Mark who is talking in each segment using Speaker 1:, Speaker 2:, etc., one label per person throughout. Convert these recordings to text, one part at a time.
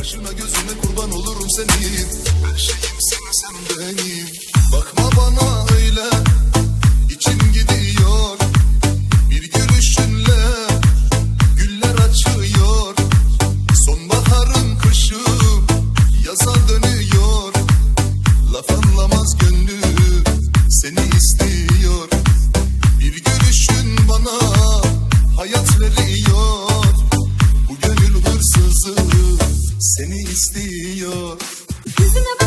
Speaker 1: Kaşına gözüne kurban olurum senin. Her şeyim sen sen benim. Bakma bana öyle İçim gidiyor. Bir gülüşünle Güller açıyor. Sonbaharın kışı Yaza dönüyor. Laf anlamaz gönül seni istiyor. Yüzüme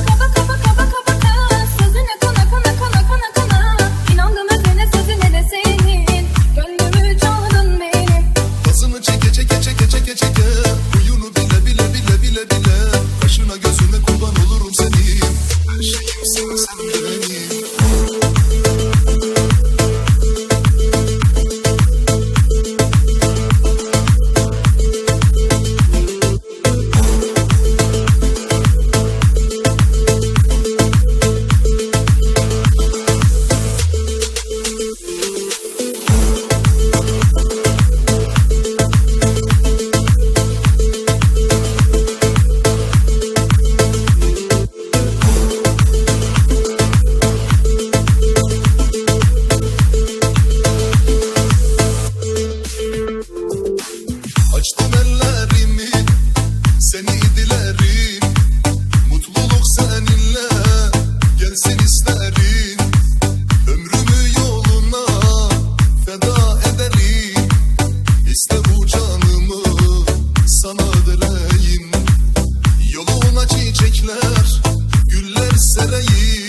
Speaker 1: Ankara'yı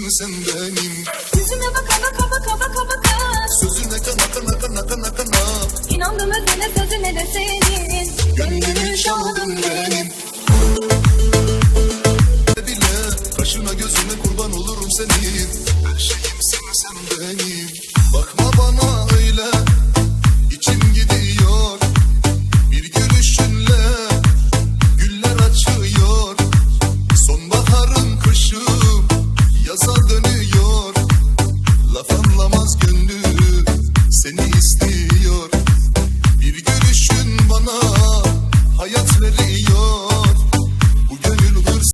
Speaker 1: Aşkım sen benim?
Speaker 2: Yüzüme baka baka baka baka baka. Sözüne kana kana kana kana kana. İnandım özüne sözüne de senin. Gönlümü çaldın benim.
Speaker 1: Bile kaşına gözüme kurban olurum senin. Her şeyim sen sen benim. Bakma devenu